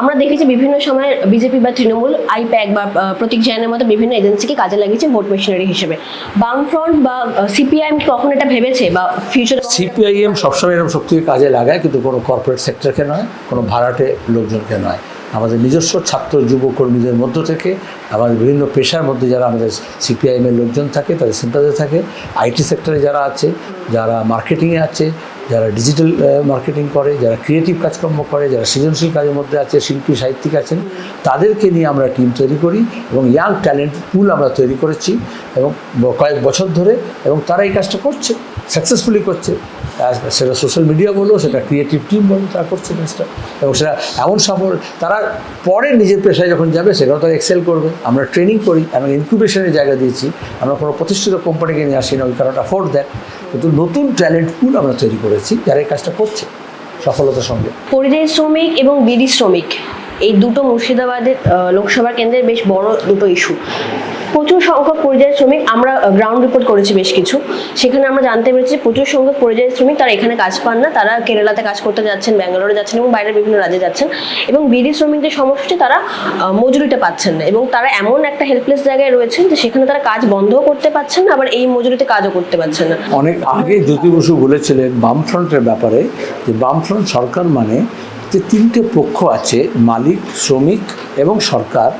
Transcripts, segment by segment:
আমরা দেখেছি বিভিন্ন সময় বিজেপি বা তৃণমূল, আইপ্যাক বা প্রতীক জৈনের মতো বিভিন্ন এজেন্সিকে কাজে লাগিয়েছে ভোট মেশিনারি হিসেবে। বামফ্রন্ট বা সিপিআইএম কখন এটা ভেবেছে বা ফিউচার সিপিআইএম সবসময় এরকম শক্তিকে কাজে লাগায়, কিন্তু কোনো কর্পোরেট সেক্টরকে নয়, কোনো ভাড়াটে লোকজনকে নয়। আমাদের নিজস্ব ছাত্র যুব কর্মীদের মধ্য থেকে, আমাদের বিভিন্ন পেশার মধ্যে যারা আমাদের সিপিআইএমের লোকজন থাকে, তাদের সিম্পাতে থাকে। আইটি সেক্টরে যারা আছে, যারা মার্কেটিংয়ে আছে যারা ডিজিটাল মার্কেটিং করে, যারা ক্রিয়েটিভ কাজকর্ম করে, যারা সৃজনশীল কাজের মধ্যে আছে, শিল্পী, সাহিত্যিক আছেন, তাদেরকে নিয়ে আমরা টিম তৈরি করি এবং ইয়াং ট্যালেন্ট পুল আমরা তৈরি করেছি এবং কয়েক বছর ধরে এবং তারা এই কাজটা করছে সাকসেসফুলি করছে। সেটা সোশ্যাল মিডিয়া বলো, সেটা ক্রিয়েটিভ টিম বলো তারা করছে কাজটা। এবং সেটা এমন সফল, তারা পরে নিজের পেশায় যখন যাবে সেটাও তারা এক্সেল করবে। আমরা ট্রেনিং করি, আমরা ইনকিউবেশনের জায়গা দিয়েছি। আমরা কোনো প্রতিষ্ঠিত কোম্পানিকে নিয়ে আসি না কারণটা ফোর্ট দেয় কিন্তু নতুন ট্যালেন্ট পুল আমরা তৈরি করেছি, যারা এই কাজটা করছে সফলতার সঙ্গে। পরিযায়ী শ্রমিক এবং বিড়ি শ্রমিক, এই দুটো মুর্শিদাবাদের লোকসভা কেন্দ্রের বেশ বড় দুটো ইস্যু প্রচুর সংখ্যক পরিযায়ী শ্রমিক আমরা গ্রাউন্ড রিপোর্ট করেছি বেশ কিছু। সেখানে আমরা জানতে পেরেছি প্রচুর সংখ্যক পরিযায়ী শ্রমিক তারা এখানে কাজ পান না। তারা কেরালাতে কাজ করতে যাচ্ছেন, ব্যাঙ্গালোরে যাচ্ছেন এবং বাইরের বিভিন্ন রাজ্যে যাচ্ছেন। এবং বিড়ি শ্রমিকদের সমস্যা হচ্ছে তারা মজুরিটা পাচ্ছেন না এবং তারা এমন একটা হেল্পলেস জায়গায় রয়েছেন যে সেখানে তারা কাজ বন্ধও করতে পারছেন না, আবার এই মজুরিতে কাজও করতে পারছেন না। অনেক আগে জ্যোতি বসু বলেছিলেন বামফ্রন্টের ব্যাপারে যে বামফ্রন্ট সরকার মানে যে তিনটে পক্ষ আছে, মালিক, শ্রমিক এবং সরকার।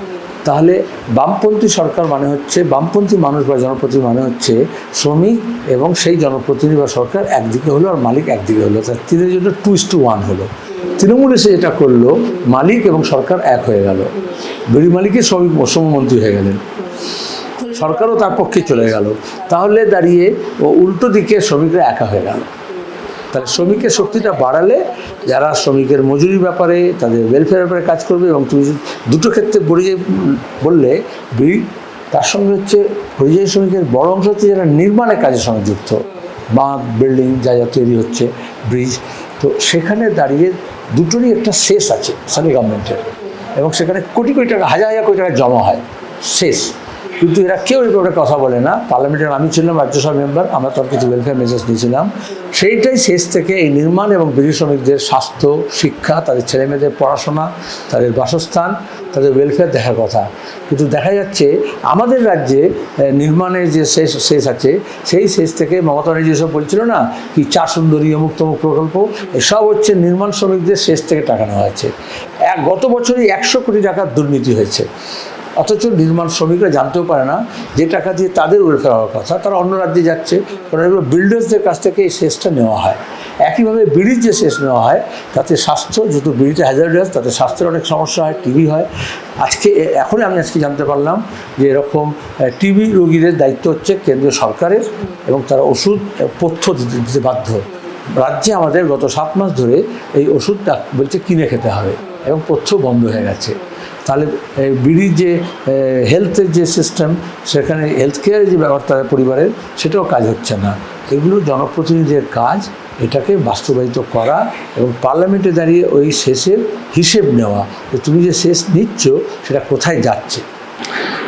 তাহলে বামপন্থী সরকার মানে হচ্ছে, বামপন্থী মানুষ বা জনপ্রতিনিধি মানে হচ্ছে শ্রমিক এবং সেই জনপ্রতিনিধি বা সরকার একদিকে হলো আর মালিক একদিকে হলো। তার তিনের জন্য টু ইস টু ওয়ান হলো। তৃণমূল এসে যেটা করল, মালিক এবং সরকার এক হয়ে গেল। গরিব মালিকই শ্রমিক শ্রমমন্ত্রী হয়ে গেলেন। সরকারও তার পক্ষে চলে গেল। তাহলে দাঁড়িয়ে ও উল্টো দিকে শ্রমিকরা একা হয়ে গেল। তাহলে শ্রমিকের শক্তিটা বাড়ালে যারা শ্রমিকের মজুরির ব্যাপারে, তাদের ওয়েলফেয়ার ব্যাপারে কাজ করবে এবং তুমি দুটো ক্ষেত্রে পরিযায়ী বললে, বিড়ি, তার সঙ্গে হচ্ছে পরিযায়ী শ্রমিকের বড় অংশ হচ্ছে যারা নির্মাণের কাজের সঙ্গে যুক্ত। বাঁধ বিল্ডিং যা যা তৈরি হচ্ছে ব্রিজ তো সেখানে দাঁড়িয়ে দুটোরই একটা শেষ আছে সেন্ট্রাল গভর্নমেন্টের এবং সেখানে কোটি কোটি টাকা, হাজার হাজার কোটি টাকা জমা হয়, শেষ। কিন্তু এরা কেউ ব্যাপারে কথা বলে না। পার্লামেন্টের আমি ছিলাম রাজ্যসভা মেম্বার, আমরা তার কিছু ওয়েলফেয়ার মেজার্স নিয়েছিলাম। সেইটাই শেষ থেকে এই নির্মাণ এবং বিড়ি শ্রমিকদের স্বাস্থ্য, শিক্ষা, তাদের ছেলেমেয়েদের পড়াশোনা, তাদের বাসস্থান, তাদের ওয়েলফেয়ার দেখার কথা। কিন্তু দেখা যাচ্ছে, আমাদের রাজ্যে নির্মাণের যে শেষ শেষ আছে, সেই শেষ থেকে মমতা ব্যানার্জি যেসব বলছিল না কি চা সুন্দরী অমুক তমুক প্রকল্প? এসব হচ্ছে নির্মাণ শ্রমিকদের শেষ থেকে টাকা নেওয়া হয়েছে। এক, গত বছরই একশো কোটি টাকার দুর্নীতি হয়েছে। অথচ নির্মাণ শ্রমিকরা জানতেও পারে না যে টাকা দিয়ে তাদের ওয়েলফেয়ার হওয়ার কথা। তারা অন্য রাজ্যে যাচ্ছে, কারণ এগুলো বিল্ডার্সদের কাছ থেকে এই শেষটা নেওয়া হয়। একইভাবে বিড়ির যে শেষ নেওয়া হয়, তাতে স্বাস্থ্য, যেহেতু বিড়িতে হ্যাজার্ডাস তাতে স্বাস্থ্যের অনেক সমস্যা হয় টিবি হয়। আজকে এখনই আমি আজকে জানতে পারলাম যে এরকম টিবি রোগীদের দায়িত্ব হচ্ছে কেন্দ্রীয় সরকারের এবং তারা ওষুধ পথ্য দিতে দিতে বাধ্য। রাজ্যে আমাদের গত সাত মাস ধরে এই ওষুধটা বলছে কিনে খেতে হবে এবং পথ্য বন্ধ হয়ে গেছে। তাহলে এই বিড়ির যে হেলথের যে সিস্টেম সেখানে হেলথ কেয়ারের যে ব্যাপারটা পরিবারের সেটাও কাজ হচ্ছে না। এগুলো জনপ্রতিনিধিদের কাজ এটাকে বাস্তবায়িত করা এবং পার্লামেন্টে দাঁড়িয়ে ওই শেষের হিসেব নেওয়া। যে তুমি যে শেষ নিচ্ছ সেটা কোথায় যাচ্ছে?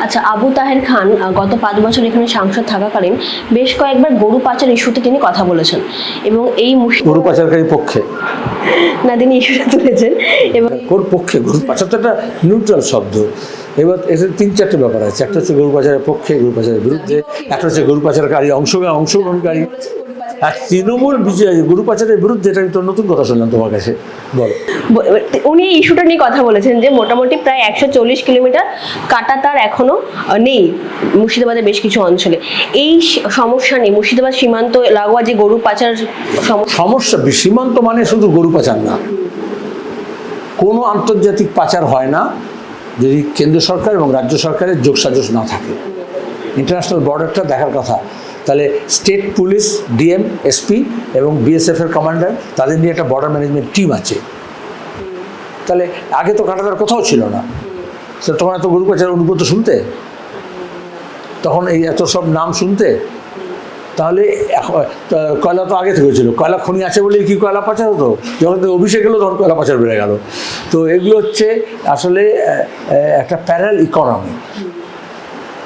আচ্ছা আবু তাহের খান গত পাঁচ বছর এখানে সাংসদ থাকাকালীন বেশ কয়েকবার গরু পাচার ইস্যুতে তিনি কথা বলেছেন। এবং এই গরু পাচারকারী পক্ষে। না তিনি ইস্যুটা তুলেছেন এবং কোর পক্ষে গরু পাচার তো একটা নিউট্রাল শব্দ। এবার এতে তিন চারটে ব্যাপার আছে। একটা হচ্ছে গরু পাচারের পক্ষে গরু পাচারের বিরুদ্ধে। একটা হচ্ছে গরু পাচারকারী অংশ অংশগ্রহণকারী। আর তৃণমূল গরু পাচারের বিরুদ্ধে এটা তো নতুন কথা শুনলাম তোমার কাছে। বলো। উনি ইস্যুটা নিয়ে কথা বলেছেন যে মোটামুটি প্রায় একশো চল্লিশ কিলোমিটার কাটা তার এখনও নেই মুর্শিদাবাদের বেশ কিছু অঞ্চলে। এই সমস্যা নেই মুর্শিদাবাদ সীমান্ত লাগোয়া যে গরু পাচার সমস্যা সমস্যা সীমান্ত মানে শুধু গরু পাচার না। কোনো আন্তর্জাতিক পাচার হয় না যদি কেন্দ্র সরকার এবং রাজ্য সরকারের যোগসাজশ না থাকে। ইন্টারন্যাশনাল বর্ডারটা দেখার কথা। তাহলে স্টেট পুলিশ ডিএম এসপি এবং বিএসএফের কমান্ডার তাদের নিয়ে একটা বর্ডার ম্যানেজমেন্ট টিম আছে। তাহলে আগে তো কাটাতার কোথাও ছিল না। তো তখন এত গরু পাচার অনুগত শুনতে? তখন এই এত সব নাম শুনতে? তাহলে এখন- কয়লা তো আগে থেকে ছিল কয়লা খনি আছে বলেই কি কয়লা পাচার হতো? যখন অভিষেক এলো তখন কয়লা পাচার বেড়ে গেল। তো এগুলো হচ্ছে আসলে একটা প্যারাল ইকোনমি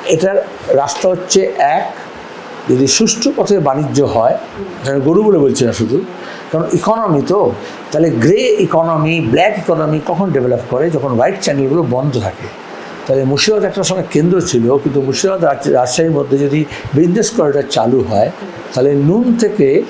এটার রাস্তা হচ্ছে এক যদি সুষ্ঠু পথে বাণিজ্য হয়, এখানে গরু বলে বলছি না শুধু, কারণ ইকোনমি তো, তাহলে গ্রে ইকোনমি ব্ল্যাক ইকোনমি কখন ডেভেলপ করে? যখন হোয়াইট চ্যানেলগুলো বন্ধ থাকে। তাহলে মুর্শিদাবাদ একটা সময় কেন্দ্র ছিল, কিন্তু মুর্শিদাবাদ রাজ- রাজশাহীর মধ্যে যদি বিজনেস করিডর চালু হয়, তাহলে নুন থেকে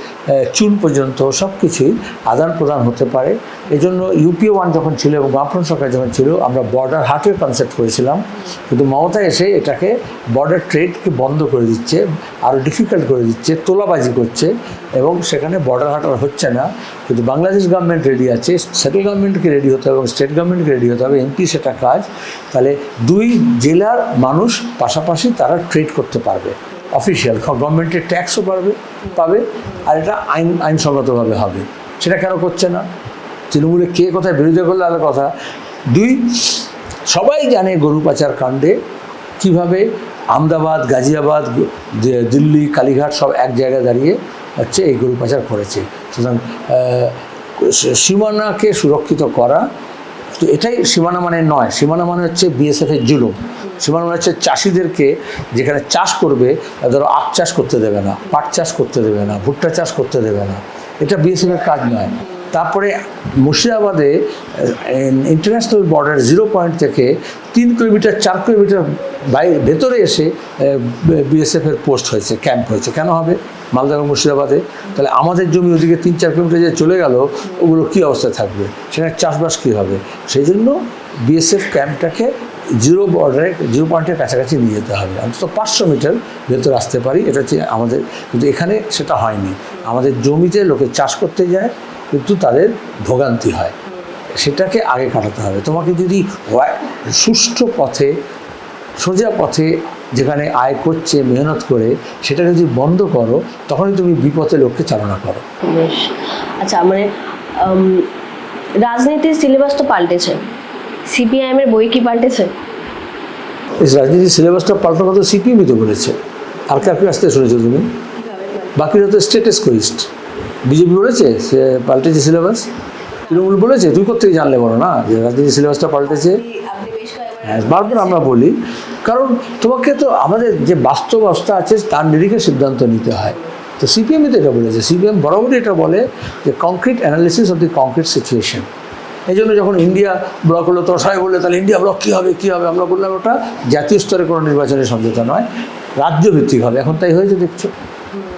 চুন পর্যন্ত সব কিছুই আদান প্রদান হতে পারে। এই জন্য ইউপিএ ওয়ান যখন ছিল এবং বামফ্রন্ট সরকার যখন ছিল, আমরা বর্ডার হাটের কনসেপ্ট করেছিলাম। কিন্তু মমতা এসে এটাকে বর্ডার ট্রেডকে বন্ধ করে দিচ্ছে আরও ডিফিকাল্ট করে দিচ্ছে, তোলাবাজি করছে এবং সেখানে বর্ডার হাট আর হচ্ছে না। কিন্তু বাংলাদেশ গভর্নমেন্ট রেডি আছে সেন্ট্রাল গভর্নমেন্টকে রেডি হতে হবে এবং স্টেট গভর্নমেন্টকে রেডি হতে হবে এমপি সেটা কাজ। তাহলে দুই জেলার মানুষ পাশাপাশি তারা ট্রেড করতে পারবে। অফিসিয়াল গভর্নমেন্টের ট্যাক্সও পারবে পাবে, আর এটা আইন, আইনসঙ্গতভাবে হবে। সেটা কেন করছে না? তৃণমূলে কে কোথায় বিরোধিতা করলে আলাদা কথা। দুই, সবাই জানে গরু পাচার কাণ্ডে কীভাবে আমদাবাদ, গাজিয়াবাদ দিল্লি, কালীঘাট সব এক জায়গায় দাঁড়িয়ে হচ্ছে এই গরু পাচার করেছে। সুতরাং সীমানাকে সুরক্ষিত করা তো এটাই সীমানা মানে নয়। সীমানা মানে হচ্ছে বিএসএফের জুলুম। সীমানা মানে হচ্ছে চাষিদেরকে যেখানে চাষ করবে ধরো আখ চাষ করতে দেবে না, পাট চাষ করতে দেবে না, ভুট্টা চাষ করতে দেবে না। এটা বিএসএফের কাজ নয়। তারপরে মুর্শিদাবাদে ইন্টারন্যাশনাল বর্ডার জিরো পয়েন্ট থেকে তিন কিলোমিটার, চার কিলোমিটার বাইরে ভেতরে এসে বিএসএফের পোস্ট হয়েছে ক্যাম্প হয়েছে। কেন হবে? মালদা মুর্শিদাবাদে, তাহলে আমাদের জমি ওদিকে তিন, চার কিলোমিটার যে চলে গেল, ওগুলো কী অবস্থায় থাকবে? সেখানে চাষবাস কী হবে? সেই জন্য বিএসএফ ক্যাম্পটাকে জিরো বর্ডারে জিরো পয়েন্টের কাছাকাছি নিয়ে যেতে হবে। অন্তত পাঁচশো মিটার ভেতরে আসতে পারি, এটা হচ্ছে আমাদের, কিন্তু এখানে সেটা হয়নি। আমাদের জমিতে লোকে চাষ করতে যায়, কিন্তু তাদের ভোগান্তি হয়। সেটাকে আগে কাটাতে হবে। তোমাকে যদি সুষ্ঠু পথে, সোজা পথে যেখানে আয় করছে মেহনত করে সেটা যদি বন্ধ করো তখনই তুমি বিপথে লোককে চালনা করো। বেশ। আচ্ছা মানে রাজনীতির সিলেবাস তো পাল্টেছে। সিপিআইএম এর বই কি পাল্টেছে? এই রাজনীতির সিলেবাসটা পাল্টার কথা সিপিএমই তো বলেছে। আর কাকে আসতে শুনেছো তুমি? বাকিরা তো স্টেটাস কোইস্ট বিজেপি বলেছে সে পাল্টেছে সিলেবাস তৃণমূল বলেছে? তুই কোথেকে জানলে বলো না যে রাজনীতির সিলেবাসটা পাল্টেছে? হ্যাঁ বারবার আমরা বলি। কারণ তোমাকে তো আমাদের যে বাস্তব অবস্থা আছে, তার নিরিখে সিদ্ধান্ত নিতে হয়। তো সিপিএমই তো এটা বলেছে। সিপিএম বরাবরই এটা বলে যে concrete analysis of the concrete situation এই জন্য যখন ইন্ডিয়া ব্লক হলো তো সবাই বললে, তাহলে ইন্ডিয়া ব্লক কী হবে কী হবে? আমরা বললাম, ওটা জাতীয় স্তরে কোনো নির্বাচনের সমঝোতা নয় রাজ্য ভিত্তিক হবে। এখন তাই হয়েছে, দেখছ।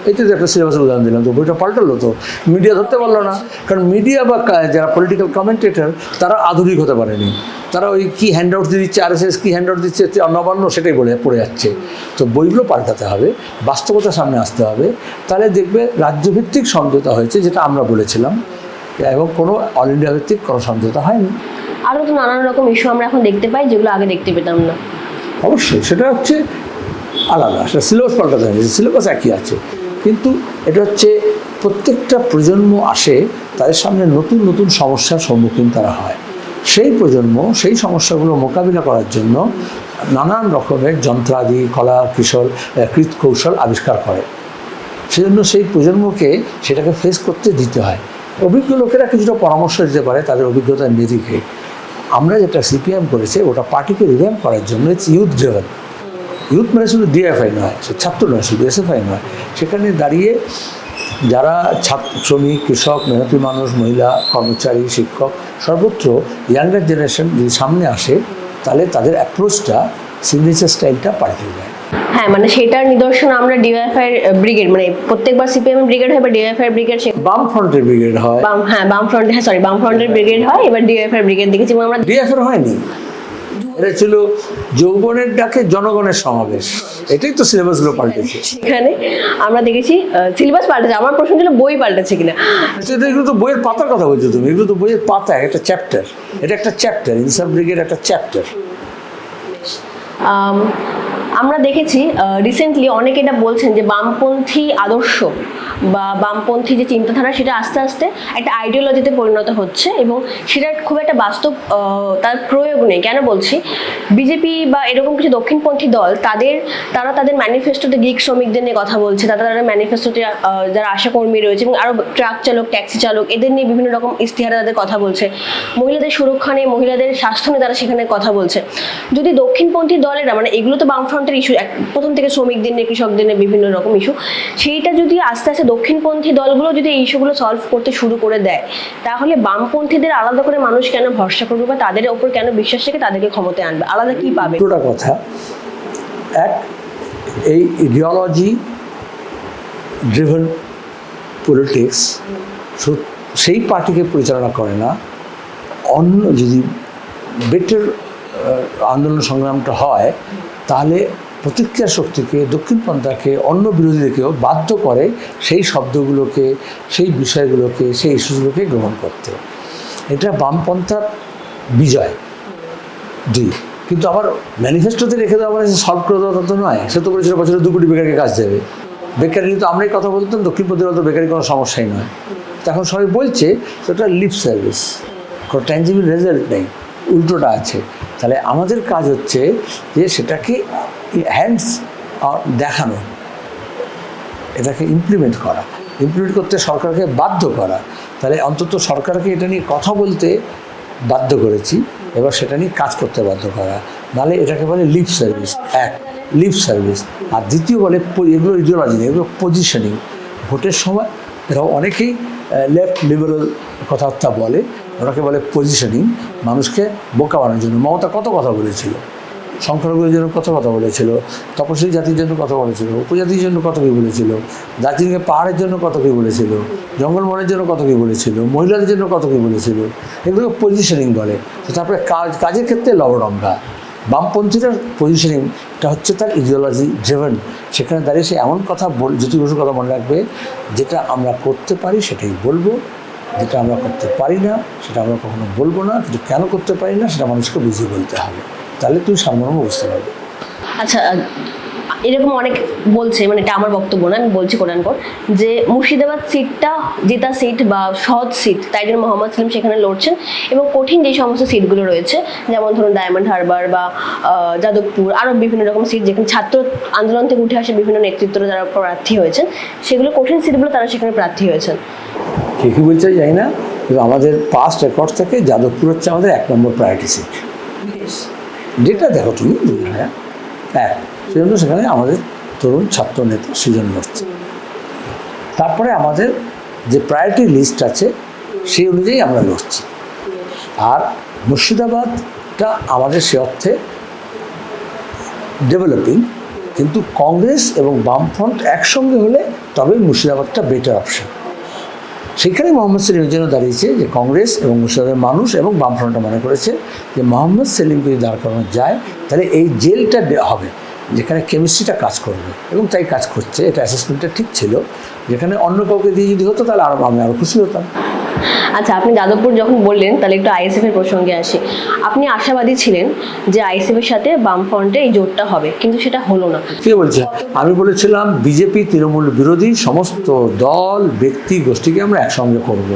এইটা তো একটা সিলেবাসের উদাহরণ দিলাম তো বইটা পাল্টালো তো। মিডিয়া ধরতে পারল না। কারণ মিডিয়া বা যারা পলিটিক্যাল কমেন্টেটর তারা আধুনিক হতে পারেনি। তারা ওই কী হ্যান্ড আউট দিচ্ছে আর এস এস কী হ্যান্ড আউট দিচ্ছে নবান্ন সেটাই বলে পড়ে যাচ্ছে। তো বইগুলো পাল্টাতে হবে বাস্তবতার সামনে আসতে হবে। তাহলে দেখবে রাজ্যভিত্তিক সমঝোতা হয়েছে যেটা আমরা বলেছিলাম। এবং কোনো অল ইন্ডিয়া ভিত্তিক কোনো সমঝোতা হয়নি। আরও তো নানান রকম ইস্যু আমরা এখন দেখতে পাই যেগুলো আগে দেখতে পেতাম না। অবশ্যই সেটা হচ্ছে আলাদা সেটা সিলেবাস পাল্টাতে হয়েছে সিলেবাস একই আছে। কিন্তু এটা হচ্ছে প্রত্যেকটা প্রজন্ম আসে, তাদের সামনে নতুন নতুন সমস্যার সম্মুখীন তারা হয়। সেই প্রজন্ম, সেই সমস্যাগুলো মোকাবিলা করার জন্য নানান রকমের যন্ত্রাদি, কলা, কিশোর কৃত কৌশল আবিষ্কার করে। সেজন্য সেই প্রজন্মকে সেটাকে ফেস করতে দিতে হয়। অভিজ্ঞ লোকেরা কিছুটা পরামর্শ দিতে পারে তাদের অভিজ্ঞতার নিরিখে। আমরা যেটা সিপিএম করেছে, ওটা পার্টিকে রিভ্যাম্প করার জন্য ইটস ইউথ ড্রিভেন ইউথ মানে শুধু ডিএফআই নয় সে ছাত্র নয় শুধু এসএফআই নয়। সেখানে দাঁড়িয়ে যারা ছাত্র শ্রমিক কৃষক মেহনতি মানুষ মহিলা কর্মচারী শিক্ষক সর্বত্র ইয়াঙ্গার জেনারেশন যদি সামনে আসে তাহলে তাদের অ্যাপ্রোচটা সিগনেচার স্টাইলটা পাল্টে যায়। হ্যাঁ মানে সেটার নিদর্শন আমরা ডিওয়াইফাই ব্রিগেড মানে প্রত্যেকবার সিপিএম ব্রিগেড হয় বা ডিওয়াইফাই ব্রিগেড বাম ফ্রন্টের ব্রিগেড হয়। বাম হ্যাঁ বাম ফ্রন্টে হ্যাঁ সরি বাম ফ্রন্টের ব্রিগেড হয় এবার ডিওয়াইফাই ব্রিগেড দেখেছি আমরা ডিএফের হয়নি। এটা ছিল যৌবনের ডাকে জনগণের সমাবেশ। এটাই তো সিলেবাসগুলো পাল্টেছে। সেখানে আমরা দেখেছি সিলেবাস পাল্টেছে। আমার প্রশ্ন ছিল বই পাল্টেছে কিনা? আচ্ছা, এগুলো তো বইয়ের পাতার কথা বলছো তুমি। এগুলো তো বইয়ের পাতা একটা চ্যাপ্টার এটা একটা চ্যাপ্টার ইনসাফ ব্রিগেড একটা চ্যাপ্টার আমরা দেখেছি রিসেন্টলি অনেকে এটা বলছেন যে বামপন্থী আদর্শ বা বামপন্থী যে চিন্তাধারা, সেটা আস্তে আস্তে একটা আইডিওলজিতে পরিণত হচ্ছে এবং সেটার খুব একটা বাস্তব তার প্রয়োগ নেই। কেন বলছি? বিজেপি বা এরকম কিছু দক্ষিণপন্থী দল, তাদের, তারা তাদের ম্যানিফেস্টোতে গিগ শ্রমিকদের নিয়ে কথা বলছে, তারা তাদের ম্যানিফেস্টোতে যারা আশাকর্মী রয়েছে এবং আরও ট্রাক চালক ট্যাক্সি চালক, এদের নিয়ে বিভিন্ন রকম ইস্তিহারে তাদের কথা বলছে। মহিলাদের সুরক্ষা নিয়ে, মহিলাদের স্বাস্থ্য নিয়ে তারা সেখানে কথা বলছে। যদি দক্ষিণপন্থী দলেরা মানে এগুলো তো বামফ্রন্টের ইস্যু প্রথম থেকে শ্রমিকদের নিয়ে, কৃষকদের নিয়ে বিভিন্ন রকম ইস্যু সেইটা যদি আস্তে আস্তে দক্ষিণপন্থী দলগুলো যদি এই ইস্যুগুলো সলভ করতে শুরু করে দেয়, তাহলে বামপন্থীদের আলাদা করে মানুষ কেন ভরসা করবে বা তাদের ওপর কেন বিশ্বাস রেখে তাদেরকে ক্ষমতায় আনবে? আলাদা কি পাবে? দুটোটা কথা। এক, এই ইডিওলজি ড্রিভেন পলিটিক্স সেই পার্টিকে পরিচালনা করে না। অন্য যদি বেটার আন্দোলন সংগ্রামটা হয়, তাহলে প্রতিক্রিয়া শক্তিকে দক্ষিণপন্থাকে অন্য বিরোধীদেরকেও বাধ্য করে সেই শব্দগুলোকে, সেই বিষয়গুলোকে, সেই ইস্যুগুলোকে গ্রহণ করতে। এটা বামপন্থার বিজয়। দুই কিন্তু আবার ম্যানিফেস্টোতে রেখে দেওয়া মানে সলভ করে দেওয়া তো নয়। সে তো বলেছিল, বছরে দু কোটি বেকারকে কাজ দেবে। বেকারি নিয়ে তো আমরাই কথা বলতাম দক্ষিণপন্থীর তো বেকারি কোনো সমস্যাই নয়। তো এখন সবাই বলছে সেটা লিপ সার্ভিস কোনো ট্যাঞ্জিবল রেজাল্ট নেই। উল্টোটা আছে। তাহলে আমাদের কাজ হচ্ছে যে সেটাকে হ্যান্ডস দেখানো। এটাকে ইমপ্লিমেন্ট করা। ইমপ্লিমেন্ট করতে সরকারকে বাধ্য করা। তাহলে অন্তত সরকারকে এটা নিয়ে কথা বলতে বাধ্য করেছি। এবার সেটা নিয়ে কাজ করতে বাধ্য করা। নাহলে এটাকে বলে লিপ সার্ভিস এক লিপ সার্ভিস আর দ্বিতীয় বলে এগুলো ইডিওলজি এগুলো পজিশনিং ভোটের সময় এরাও অনেকেই লেফট লিবারেল কথাবার্তা বলে। ওটাকে বলে পজিশনিং মানুষকে বোকা বানানোর জন্য। মমতা কত কথা বলেছিল? সংখ্যালঘুদের জন্য কত কথা বলেছিল তপশিলি জাতির জন্য কথা বলেছিল, উপজাতির জন্য কত কী বলেছিল দার্জিলিংয়ে পাহাড়ের জন্য কত কী বলেছিল জঙ্গলবনের জন্য কত কী বলেছিল, মহিলাদের জন্য কত কী বলেছিল এগুলো পজিশনিং বলে। তারপরে কাজ, কাজের ক্ষেত্রে লবডঙ্গা বামপন্থীরা পজিশনিংটা হচ্ছে তার ইডিওলজি ড্রিভেন সেখানে দাঁড়িয়ে সে এমন কথা বল জ্যোতি বসুর কথা মনে রাখবে, যেটা আমরা করতে পারি সেটাই বলব, যেটা আমরা করতে পারি না, সেটা আমরা কখনো বলব না, কিন্তু কেন করতে পারি না, সেটা মানুষকে বুঝিয়ে বলতে হবে। তাহলে তুমি সামনে বুঝতে পারবে। আচ্ছা এরকম অনেক বলছে মানে এটা আমার বক্তব্য না আমি বলছি কোরআনকর যে মুর্শিদাবাদ সিটটা জেতা সিট বা সহজ সিট তাই জন্য মোহাম্মদ সেলিম সেখানে লড়ছেন এবং কঠিন যে সমস্ত সিটগুলো রয়েছে যেমন ধরুন ডায়মন্ড হারবার বা যাদবপুর আরও বিভিন্ন রকম সিট যেখানে ছাত্র আন্দোলন থেকে উঠে আসে বিভিন্ন নেতৃত্বরা যারা প্রার্থী হয়েছেন সেগুলো কঠিন সিটগুলো তারা সেখানে প্রার্থী হয়েছেন। কে কী বলছে জানি না আমাদের পাস্ট রেকর্ড থেকে যাদবপুর হচ্ছে আমাদের এক নম্বর প্রায়োরিটি সিট যেটা দেখো তুমি হ্যাঁ এক সেজন্য সেখানে আমাদের তরুণ ছাত্র নেতা সৃজন লড়ছে তারপরে আমাদের যে প্রায়োরিটি লিস্ট আছে, সেই অনুযায়ী আমরা লড়ছি। আর মুর্শিদাবাদটা আমাদের সে অর্থে ডেভেলপিং কিন্তু কংগ্রেস এবং বামফ্রন্ট একসঙ্গে হলে তবে মুর্শিদাবাদটা বেটার অপশন সেখানে মোহাম্মদ সেলিমের জন্য দাঁড়িয়েছে যে কংগ্রেস এবং মুর্শিদাবাদের মানুষ এবং বামফ্রন্টটা মনে করেছে যে মোহাম্মদ সেলিম যদি দাঁড় করানো যায়, তাহলে এই জেলটা হবে, যেখানে কেমিস্ট্রিটা কাজ করবে। এবং তাই কাজ করছে, এটা অ্যাসেসমেন্টটা ঠিক ছিল। যেখানে অন্য কাউকে দিয়ে যদি হতো, তাহলে আরও আমি আরও খুশি হতাম। আচ্ছা আপনি যাদবপুর যখন বললেন, তাহলে একটু আইএসএফ এর প্রসঙ্গে আসি। আপনি আশাবাদী ছিলেন যে আইএসএফ এর সাথে বামফ্রন্টে এই জোটটা হবে, কিন্তু সেটা হলো না। কে বলছে? আমি বলেছিলাম, বিজেপি তৃণমূল বিরোধী সমস্ত দল, ব্যক্তি, গোষ্ঠীকে আমরা একসঙ্গে করব।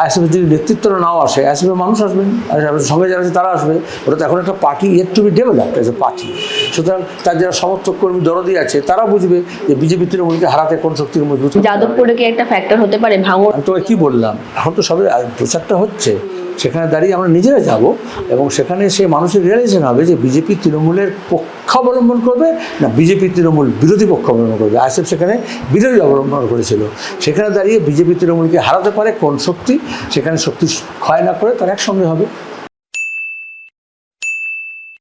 আইএসএফের যদি নেতৃত্ব নাও আসে আইএসএফের মানুষ আসবেন আইএসএফের সঙ্গে যারা আছে তারা আসবে। ওটা তো এখন একটা party yet to be develop as a party সুতরাং তার যারা সমর্থক কর্মী দরদি আছে তারা বুঝবে যে বিজেপি তৃণমূলকে হারাতে কোন শক্তির মজবুত। যাদবপুরে কি একটা ফ্যাক্টর হতে পারে? ভাঙন তো কী বললাম? এখন তো সবে প্রচারটা হচ্ছে। সেখানে দাঁড়িয়ে আমরা নিজেরা যাব এবং সেখানে সে মানুষের রিয়েলাইজেশন হবে যে বিজেপি তৃণমূলের পক্ষ অবলম্বন করবে না বিজেপি তৃণমূল বিরোধী পক্ষ অবলম্বন করবে। আসেফ সেখানে বিরোধী অবলম্বন করেছিল। সেখানে দাঁড়িয়ে বিজেপি তৃণমূলকে হারাতে পারে কোন শক্তি? সেখানে শক্তি ক্ষয় না করে তারা একসঙ্গে হবে।